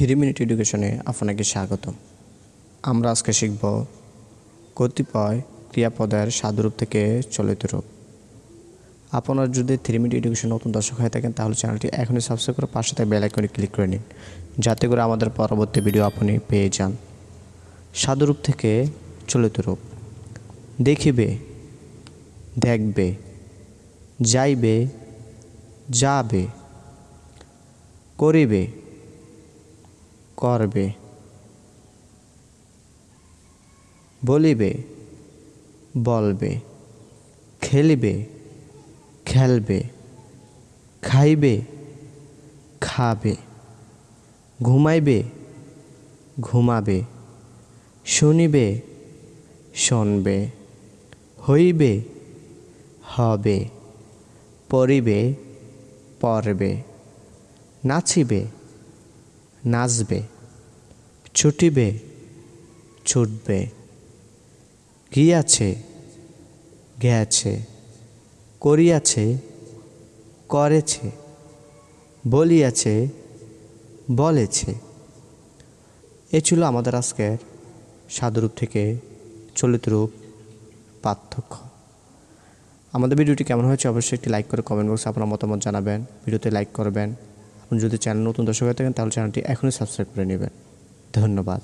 Three minute এডুকেশনে আপনাকে স্বাগতম। আমরা আজকে শিখব কতিপয় ক্রিয়াপদের সাদুরূপ থেকে চলিত রূপ। আপনার যদি থ্রি মিনিট এডুকেশন নতুন দর্শক হয়ে থাকেন, তাহলে চ্যানেলটি এখনই সাবস্ক্রাইব করে পাশে থেকে বেল আইকনে ক্লিক করে নিন, যাতে করে আমাদের পরবর্তী ভিডিও আপনি পেয়ে যান। সাদুরূপ থেকে চলিত রূপ। দেখিবে, দেখবে, যাইবে, যাবে, করিবে করবে। বলিবে, বলবে, খেলিবে, খেলবে, খাইবে, খাবে, ঘুমাইবে, ঘুমাবে, শুনিবে, শুনবে, হইবে, হবে, পড়িবে, পড়বে, নাচিবে, নাচবে ছুটিবে, ছুটবে। গিয়াছে গেছে করিয়াছে, করেছে, বলিয়াছে, বলেছে। এ ছিল আমাদের আজকের সাধুরূপ থেকে চলিত রূপ পার্থক্য। আমাদের ভিডিওটি কেমন হয়েছে অবশ্যই একটি লাইক করে কমেন্ট বক্সে আপনার মতামত জানাবেন। ভিডিওতে লাইক করবেন। আপনি যদি চ্যানেল নতুন দর্শক হয়ে থাকেন, তাহলে চ্যানেলটি এখনই সাবস্ক্রাইব করে নেবেন। ধন্যবাদ।